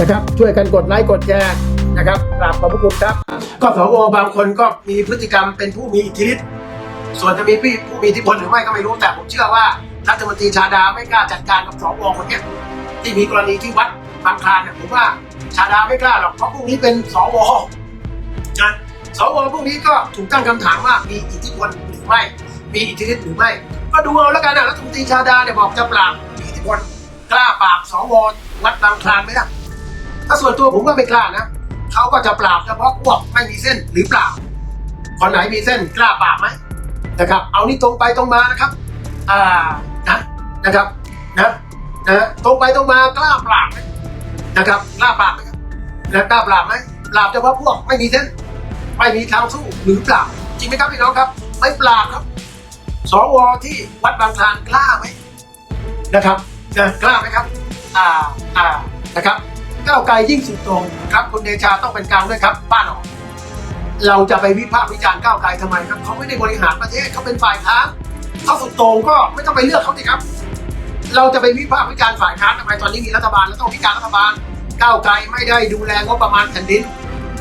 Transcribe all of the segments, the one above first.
นะครับ ช่วยกันกดไลค์กดแชร์นะครับกราบขอบพระคุณครับ ก็สวบางคนก็มีพฤติกรรมเป็นผู้มีอิทธิฤทธิ์ส่วนจะมีพี่ผู้มีอิทธิพลหรือไม่ก็ไม่รู้แต่ผมเชื่อว่ารัฐมนตรีชาดาไม่กล้าจัดการกับสวคนนี้ที่มีกรณีที่วัดบางคลานเนี่ยผมว่าชาดาไม่กล้าหรอกเพราะพวกนี้เป็นสวนะสวพวกนี้ก็ถูกตั้งคำถามว่ามีอิทธิพลหรือไม่ มีอิทธิฤทธิ์หรือไม่ ก็ดูเอาแล้วกันนะรัฐมนตรีชาดาเนี่ยบอกจะปราบมีอิทธิพลกล้าปราบสววัดบางคลานไหมล่ะ ถ้าส่วนตัวผมก็ไม่กล้านะเขาก็จะปราบเฉพาะพวกไม่มีเส้นหรือเปล่าคนไหนมีเส้นกล้าปราบไหมนะครับ เอานี่ตรงไปตรงมานะครับ อ่านะนะครับนะนะตรงไปตรงมากล้าปราบไหมนะครับกล้าปราบไหมครับนะกล้าปราบไหมปราบเฉพาะพวกไม่มีเส้น ไม่มีทางสู้หรือเปล่า จริงไหมครับพี่น้องครับ ไม่ปราบครับสวที่วัดบางคลานกล้าไหมนะครับนะกล้าไหมครับ อ่าอ่านะครับ ก้าวไกลยิ่งสุดตรงครับคุณเดชาต้องเป็นกลางด้วยครับป้าหนอเราจะไปวิพากษ์วิจารณ์ก้าวไกลทำไมครับเขาไม่ได้บริหารประเทศเขาเป็นฝ่ายค้านเขาสุดโต่งก็ไม่ต้องไปเลือกเขาสิครับ เราจะไปวิพากษ์วิจารณ์ฝ่ายค้านทำไมตอนนี้มีรัฐบาลแล้วต้องวิจารณ์รัฐบาลก้าวไกลไม่ได้ดูแลงบประมาณแผ่นดิน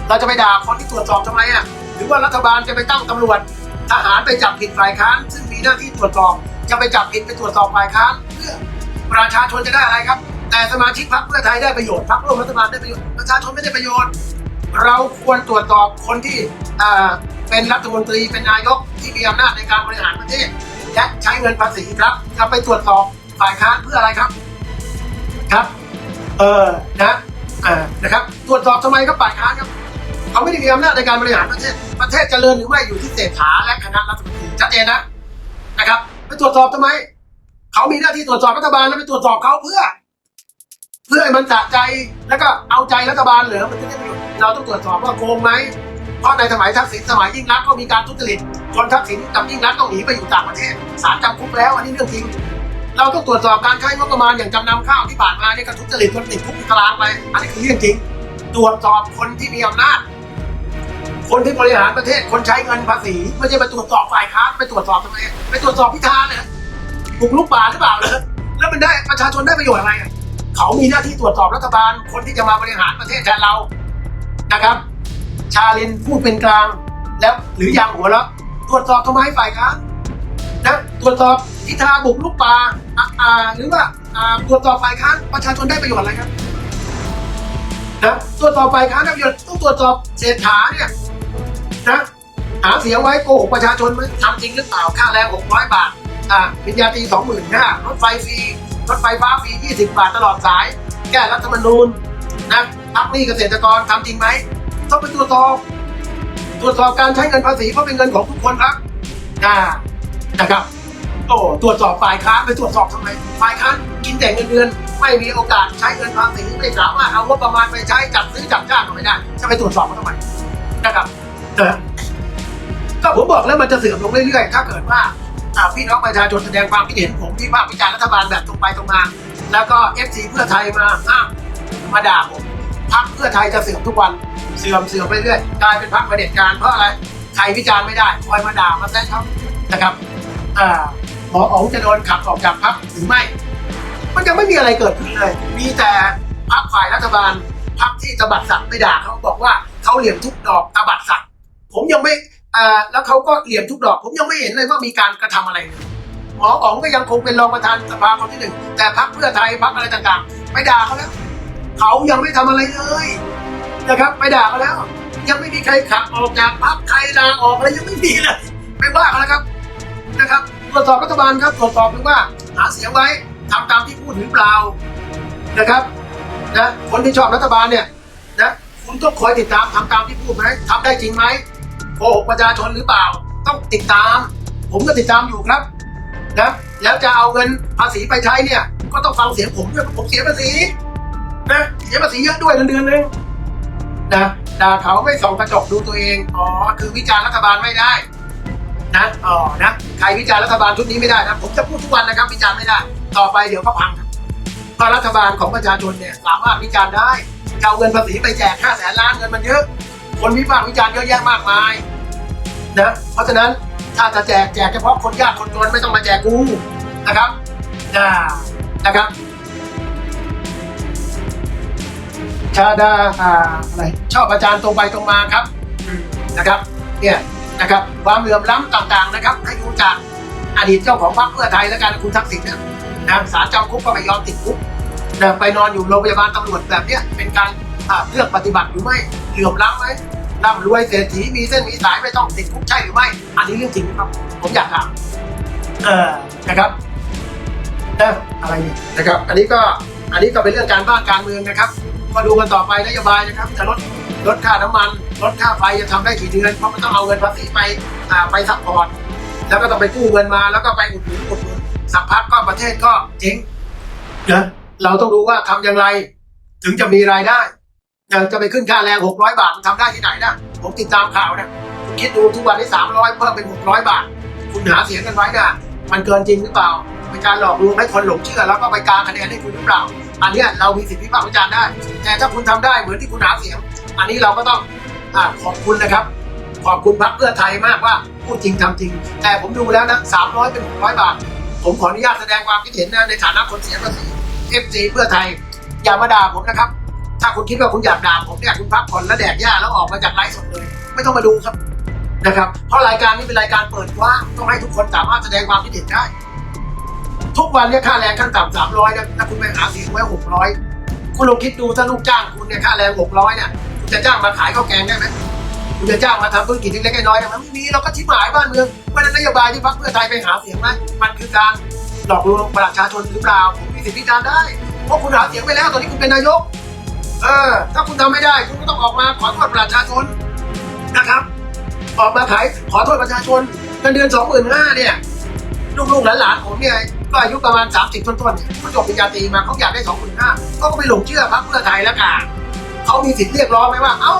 เราจะไปด่าคนที่ตรวจสอบทำไมอะหรือว่ารัฐบาลจะไปตั้งตำรวจทหารไปจับผิดฝ่ายค้าน ซึ่งมีหน้าที่ตรวจสอบจะไปจับผิดไปตรวจสอบฝ่ายค้านเพื่อประชาชนจะได้อะไรครับ แต่สมาชิกพรรคเพื่อไทยได้ประโยชน์พรรคร่วมรัฐบาลได้ประโยชน์ประชาชนไม่ได้ประโยชน์ เราควรตรวจสอบคนที่เป็นรัฐมนตรีเป็นนายกที่มีอำนาจในการบริหารประเทศและใช้เงินภาษีครับจะไปตรวจสอบฝ่ายค้านเพื่ออะไรครับ ครับ เออนะอ่านะครับ ตรวจสอบทำไมครับฝ่ายค้านครับเขาไม่ได้มีอำนาจในการบริหารประเทศ ประเทศเจริญหรือไม่อยู่ที่เศรษฐาและคณะรัฐมนตรีชัดเจนนะนะครับไปตรวจสอบทำไม เขามีหน้าที่ตรวจสอบรัฐบาลแล้วไปตรวจสอบเขาเพื่อ เพื่อให้มันสะใจแล้วก็เอาใจรัฐบาลเหรอมันจะได้ประโยชน์เราต้องตรวจสอบว่าโกงไหมเพราะในสมัยทักษิณสมัยยิ่งรักก็มีการทุจริตคนทักษิณกับยิ่งรักต้องหนีไปอยู่ต่างประเทศศาลจำคุกแล้วอันนี้เรื่องจริง เราต้องตรวจสอบการใช้งบประมาณอย่างจำนำข้าวที่ผ่านมาเนี่ยก็ทุจริตจนติดคุกตารางไปอันนี้คือเรื่องจริง ตรวจสอบคนที่มีอำนาจคนที่บริหารประเทศคนใช้เงินภาษีไม่ใช่ไปตรวจสอบฝ่ายค้านไปตรวจสอบทำไมไปตรวจสอบพิธาเนี่ยบุกลุกป่าหรือเปล่าเลยแล้วมันได้ประชาชนได้ประโยชน์อะไรอะ เขามีหน้าที่ตรวจสอบรัฐบาล คนที่จะมาบริหารประเทศแทนเรานะครับ ชาลินพูดเป็นกลาง แล้วหรือยังหัวเราะตรวจสอบทำไมฝ่ายค้านนะตรวจสอบพิธาบุกลุกป่าอ่าหรือว่าอ่าตรวจสอบฝ่ายค้านประชาชนได้ประโยชน์อะไรครับนะตรวจสอบฝ่ายค้านได้ประโยชน์ต้องตรวจสอบเศรษฐาเนี่ยนะหาเสียงไว้โกหกประชาชนไหมทำจริงหรือเปล่าค่าแรง600บาทอ่าปริญญาตรี25,000รถไฟฟรี รถไฟฟ้าฟรี 20 บาทตลอดสาย แก้รัฐธรรมนูญนะพักหนี้เกษตรกรทำจริงไหมต้องไปตรวจสอบตรวจสอบการใช้เงินภาษีเพราะเป็นเงินของทุกคนครับอ่านะครับโอ้ตรวจสอบฝ่ายค้านไปตรวจสอบทำไมฝ่ายค้านกินแต่เงินเดือน ไม่มีโอกาสใช้เงินภาษีไม่สามารถเอางบประมาณไปใช้จัดซื้อจัดจ้างก็ไม่ได้จะไปตรวจสอบเขาทำไมนะครับนะก็ผมบอกแล้วมันจะเสื่อมลงเรื่อยๆ ถ้าเกิดว่า พี่น้องประชาชนแสดงความคิดเห็นผมพี่ภาควิจารณ์รัฐบาลแบบตรงไปตรงมา แล้วก็เอฟซีเพื่อไทยมาอ้างมาด่าผมพักเพื่อไทยจะเสื่อมทุกวันเสื่อมเสื่อมไปเรื่อยกลายเป็นพักประเผด็จการเพราะอะไรใครวิจารณ์ไม่ได้คอยมาด่ามาแซะเขานะครับอ่าหมออ๋องจะโดนขับออกจากพักหรือไม่ มันยังไม่มีอะไรเกิดขึ้นเลย มีแต่พักฝ่ายรัฐบาลพักที่ตบัดสักไม่ด่าเขาบอกว่าเขาเหลี่ยมทุกดอกตบัดสักผมยังไม่ อ่าแล้วเขาก็เหลี่ยมทุกดอก ผมยังไม่เห็นเลยว่ามีการกระทำอะไรเลยหมออ๋องก็ยังคงเป็นรองประธานสภาคนที่หนึ่งแต่พักเพื่อไทยพักอะไรต่างๆไปด่าเขาแล้วเขายังไม่ทำอะไรเลยนะครับไปด่าเขาแล้ว ยังไม่มีใครขับออกจากพักใครลาออกอะไรยังไม่มีเลยไม่ว่าเขาแล้วครับนะครับตรวจสอบรัฐบาลครับตรวจสอบดูว่าหาเสียงไว้ทำตามที่พูดหรือเปล่านะครับนะคนที่ชอบรัฐบาลเนี่ยนะคุณต้องคอยติดตามทำตามที่พูดไหมทำได้จริงไหม โกหกประชาชนหรือเปล่า ต้องติดตาม ผมก็ติดตามอยู่ครับนะแล้วจะเอาเงินภาษีไปใช้เนี่ย ก็ต้องฟังเสียงผมด้วยผมเสียภาษีนะเสียภาษีเยอะด้วยเดือนเดือนหนึงนะด่าเขาไม่ส่องกระจกดูตัวเองอ๋อคือวิจารณ์รัฐบาลไม่ได้นะอ๋อนะใครวิจารณ์รัฐบาลชุดนี้ไม่ได้นะผมจะพูดทุกวันนะครับ วิจารณ์ไม่ได้ ต่อไปเดี๋ยวก็พังเพราะรัฐบาลของประชาชนเนี่ยสามารถวิจารณ์ได้เอาเงินภาษีไปแจกห้าแสนล้านเงินมันเยอะ คนวิพากษ์วิจารณ์เยอะแยะมากมายนะเพราะฉะนั้นถ้าจะแจกแจกเฉพาะคนยากคนจนไม่ต้องมาแจกกูนะครับอ่านะครับชาดาอ่าอะไรชอบอาจารย์ตรงไปตรงมาครับนะครับเนี่ยนะครับความเหลื่อมล้ำต่างๆนะครับ ให้ดูจากอดีตเจ้าของพรรคเพื่อไทยและการคุณทักษิณเนี่ยนะสารจำคุกก็ไม่ยอมติดคุกนะไปนอนอยู่โรงพยาบาลตำรวจแบบเนี้ยเป็นการ อ่าเลือกปฏิบัติหรือไม่เหลื่อมล้ำไหมร่ำรวยเศรษฐีมีเส้นมีสายไม่ต้องติดคุกใช่หรือไม่ อันนี้เรื่องจริงครับ ผมอยากถามเออนะครับเอออะไรเนี่ยนะครับ อันนี้ก็อันนี้ก็เป็นเรื่องการบ้านการเมืองนะครับ มาดูกันต่อไปนโยบายนะครับจะลดลดค่าน้ำมัน ลดค่าไฟจะทำได้กี่เดือนเพราะมันต้องเอาเงินภาษีไปอ่าไปซัพพอร์ตแล้วก็ต้องไปกู้เงินมาแล้วก็ไปอุดหนุนอุดหนุนสักพักก็ประเทศก็เจ๊งนะเราต้องรู้ว่าทำอย่างไร ถึงจะมีรายได้นะ จะไปขึ้นค่าแรงหกร้อยบาทมันทำได้ที่ไหนนะ ผมติดตามข่าวนะคุณคิดดูทุกวันนี้สามร้อยเพิ่มเป็นหกร้อยบาท คุณหาเสียงกันไว้นะมันเกินจริงหรือเปล่าเป็นการหลอกลวงให้คนหลงเชื่อแล้วก็ไปกาคะแนนให้คุณหรือเปล่า อันนี้เรามีสิทธิวิพากษ์วิจารณ์ได้ แต่ถ้าคุณทำได้เหมือนที่คุณหาเสียง อันนี้เราก็ต้องอขอบคุณนะครับ ขอบคุณพรรคเพื่อไทยมากว่าพูดจริงทำจริง แต่ผมดูแล้วนะสามร้อยเป็นหกร้อยบาท ผมขออนุญาตแสดงความคิดเห็นนะในฐานะคนเสียภาษีเอฟซีเพื่อไทยอย่ามาด่าผมนะครับ ถ้าคุณคิดว่าคุณอยากด่าผมเนี่ยคุณพักผ่อนแล้วแดกหญ้าแล้วออกมาจากไลฟ์สดเลยไม่ต้องมาดูครับนะครับ เพราะรายการนี้เป็นรายการเปิดกว้างต้องให้ทุกคนสามารถแสดงความคิดเห็นได้ ทุกวันเนี่ยค่าแรงขั้นต่ำสามร้อยนะถ้าคุณไปหาเสียงไว้หกร้อยคุณลองคิดดูถ้าลูกจ้างคุณเนี่ยค่าแรงหกร้อยเนี่ยคุณจะจ้างมาขายข้าวแกงได้ไหมคุณจะจ้างมาทำธุรกิจเล็กๆน้อยๆได้ไหมไม่มีเราก็ชิบหายบ้านเมืองเพราะนั้นนโยบายที่พรรคเพื่อไทยไปหาเสียงนั้นมันคือการหลอกลวงประชาชนหรือเปล่าผมมีสิทธิการได้เพราะคุณหาเสียงไปแล้วตอนนี้คุณเป็นนายก เออ ถ้าคุณทำไม่ได้ คุณก็ต้องออกมาขอโทษประชาชนนะครับ ออกมาขายขอโทษประชาชนเงินเดือนสองหมื่นห้าเนี่ยลูกๆหลานๆผมเนี่ยก็อายุประมาณ30ต้นๆเนี่ยเขาจบปริญญาตรีมาเขาอยากได้สองหมื่นห้าก็ไปหลงเชื่อพรรคเพื่อไทยแล้วกันเขามีสิทธิ์เรียกร้องไหมว่า เอ้า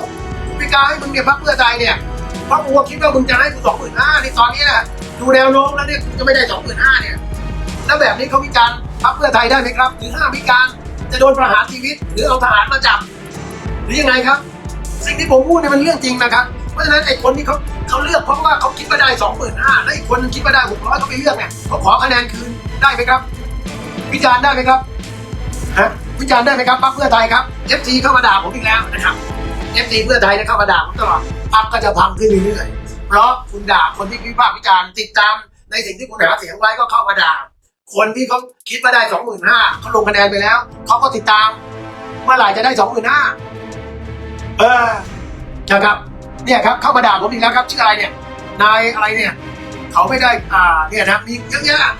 พิการให้มึงเนี่ยพรรคเพื่อไทยเนี่ยเพราะกูคิดว่ามึงจะให้กูสองหมื่นห้าในตอนนี้นะดูแนวโน้มแล้วเนี่ยกูจะไม่ได้สองหมื่นห้าเนี่ยแล้วแบบนี้เขาพิการพรรคเพื่อไทยได้ไหมครับหรือห้ามพิการ จะโดนประหารชีวิต หรือเอาทหารมาจับ หรือยังไงครับ สิ่งที่ผมพูดเนี่ยมันเรื่องจริงนะครับ เพราะฉะนั้นไอ้คนที่เขาเขาเลือกเพราะว่าเขาคิดว่าได้สองหมื่นห้าแล้วอีกคนนึงคิดว่าได้หกร้อยเขาไปเลือกเนี่ยเขาขอคะแนนคืนได้ไหมครับ วิจารณ์ได้ไหมครับฮะวิจารณ์ได้ไหมครับพรรคเพื่อไทยครับเอฟซีเข้ามาด่าผมอีกแล้วนะครับเอฟซีเพื่อไทยเนี่ยเข้ามาด่าผมตลอดพรรคก็จะพังขึ้นเรื่อยๆเพราะคุณด่าคนที่วิพากษ์วิจารณ์ติดตามในสิ่งที่คุณหาเสียงไว้ก็เข้ามาด่า คนที่เขาคิดว่าได้สองหมื่นห้าเขาลงคะแนนไปแล้ว เขาก็ติดตาม เมื่อไหร่จะได้สองหมื่นห้าเออนะครับ เนี่ยครับเข้ามาด่าผมอีกแล้วครับชื่ออะไรเนี่ย นายอะไรเนี่ย เขาไม่ได้อ่าเนี่ยนะมีเยอะแยะ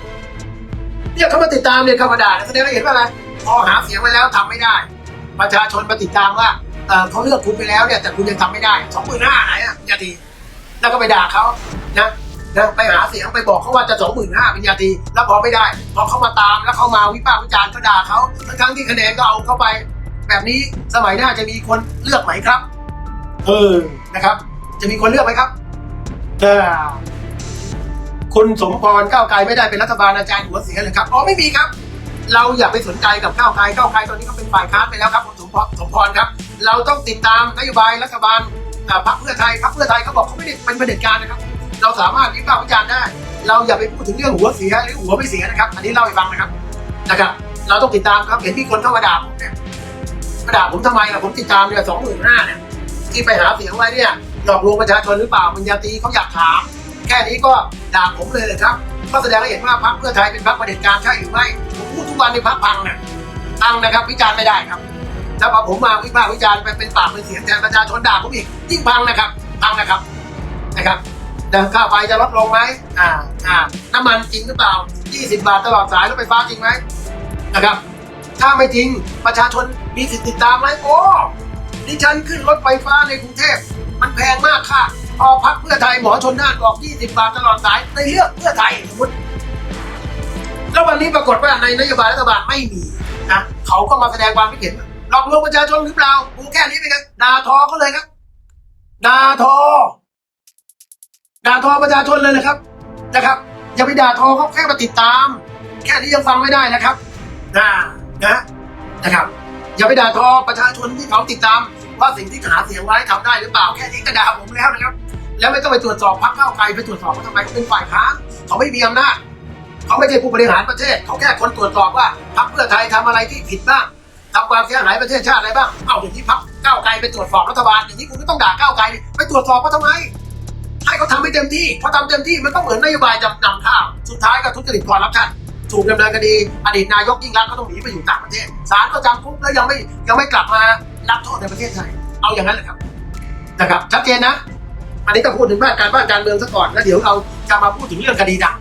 เนี่ยเขามาติดตามเนี่ยเข้ามาด่าแสดงให้เห็นว่าอะไรพอหาเสียงไว้แล้วทำไม่ได้ ประชาชนมาติดตามว่าเออเขาเลือกคุณไปแล้วเนี่ยแต่คุณยังทำไม่ได้สองหมื่นห้าไหนอะปริญญาตรีแล้วก็ไปด่าเขานะ นะไปหาเสียงไปบอกเขาว่าจะสองหมื่นห้าปริญญาตรีแล้วพอไม่ได้ พอเขามาตามแล้วเขามาวิพากษ์วิจารณ์ก็ด่าเขาทั้งๆที่คะแนนก็เอาเข้าไป แบบนี้สมัยหน้าจะมีคนเลือกไหมครับเออนะครับ จะมีคนเลือกไหมครับเออคุณสมพรก้าวไกลไม่ได้เป็นรัฐบาลอาจารย์หัวเสียเลยครับอ๋อไม่มีครับ เราอย่าไปสนใจกับก้าวไกลก้าวไกลตอนนี้ก็เป็นฝ่ายค้านไปแล้วครับคุณสมพรสมพรครับ เราต้องติดตามนโยบายรัฐบาลอ่าพรรคเพื่อไทยพรรคเพื่อไทยเขาบอกเขาไม่ได้เป็นเผด็จการนะครับ เราสามารถวิพากษ์วิจารณ์ได้ เราอย่าไปพูดถึงเรื่องหัวเสียหรือหัวไม่เสียนะครับ อันนี้เล่าให้ฟังนะครับนะครับ เราต้องติดตามครับเห็นมีคนเข้ามาด่าผมเนี่ยมาด่าผมทำไมล่ะผมติดตามเนี่ยสองหมื่นห้าเนี่ยที่ไปหาเสียงไว้เนี่ยหลอกลวงประชาชนหรือเปล่ามันยาตีเขาอยากถาม แค่นี้ก็ด่าผมเลยเลยครับก็แสดงให้เห็นว่าพรรคเพื่อไทยเป็นพรรคประเด็จการใช่หรือไม่ผมพูดทุกวันในพรรคพังนะพังนะครับ วิจารณ์ไม่ได้ครับถ้าพอผมมาวิพากษ์วิจารณ์ไปเป็นปากเป็นเสียงแทนประชาชนด่าผมอีกยิ่งพังนะครับพังนะครับนะครับ แต่ค่าไฟจะลดลงไหมอ่าอ่าน้ำมันจริงหรือเปล่า 20 บาทตลอดสายรถไฟฟ้าจริงไหมนะครับ ถ้าไม่จริงประชาชนมีสิทธิ์ติดตามไหมโอ้ดิฉันขึ้นรถไฟฟ้าในกรุงเทพมันแพงมากค่ะพอพักเพื่อไทยหมอชนน่านบอก 20 บาทตลอดสายในเลือกเพื่อไทยสมมติแล้ววันนี้ปรากฏว่าในนโยบายรัฐบาลไม่มีนะเขาก็มาแสดงความคิดเห็นหลอกลวงประชาชนหรือเปล่ากูแค่นี้เป็นไงด่าทอเขาเลยครับด่าทอ ด่าทอประชาชนเลยนะครับนะครับ อย่าไปด่าทอเขาแค่มาติดตาม แค่นี้ยังฟังไม่ได้นะครับนะนะนะครับ อย่าไปด่าทอประชาชนที่เขาติดตาม ว่าสิ่งที่หาเสียงไว้ทำได้หรือเปล่าแค่นี้ก็ด่าผมแล้วนะครับ แล้วไม่ต้องไปตรวจสอบพรรคก้าวไกลไปตรวจสอบเขาทำไมเขาเป็นฝ่ายค้านเขาไม่มีอำนาจเขาไม่ใช่ผู้บริหารประเทศ เขาแค่คนตรวจสอบว่าพรรคเพื่อไทยทำอะไรที่ผิดบ้างทำความเสียหายประเทศชาติอะไรบ้าง เอาอย่างนี้พักก้าวไกลไปตรวจสอบรัฐบาลอย่างนี้คุณก็ต้องด่าก้าวไกลไปตรวจสอบเขาทำไม ให้เขาทำให้เต็มที่พอทำเต็มที่มันต้องเหมือนนโยบายจำนำข้าวสุดท้ายก็ทุจริตคอร์รัปชันถูกดำเนินคดีอดีตนายกยิ่งรักก็ต้องหนีไปอยู่ต่างประเทศศาลก็จำคุกแล้วยังไม่ยังไม่กลับมารับโทษในประเทศไทย เอาอย่างนั้นแหละครับนะครับชัดเจนนะ อันนี้ก็พูดถึงบ้านการบ้านการเมืองซะก่อนแล้วเดี๋ยวเราจะมาพูดถึงเรื่องคดีดัง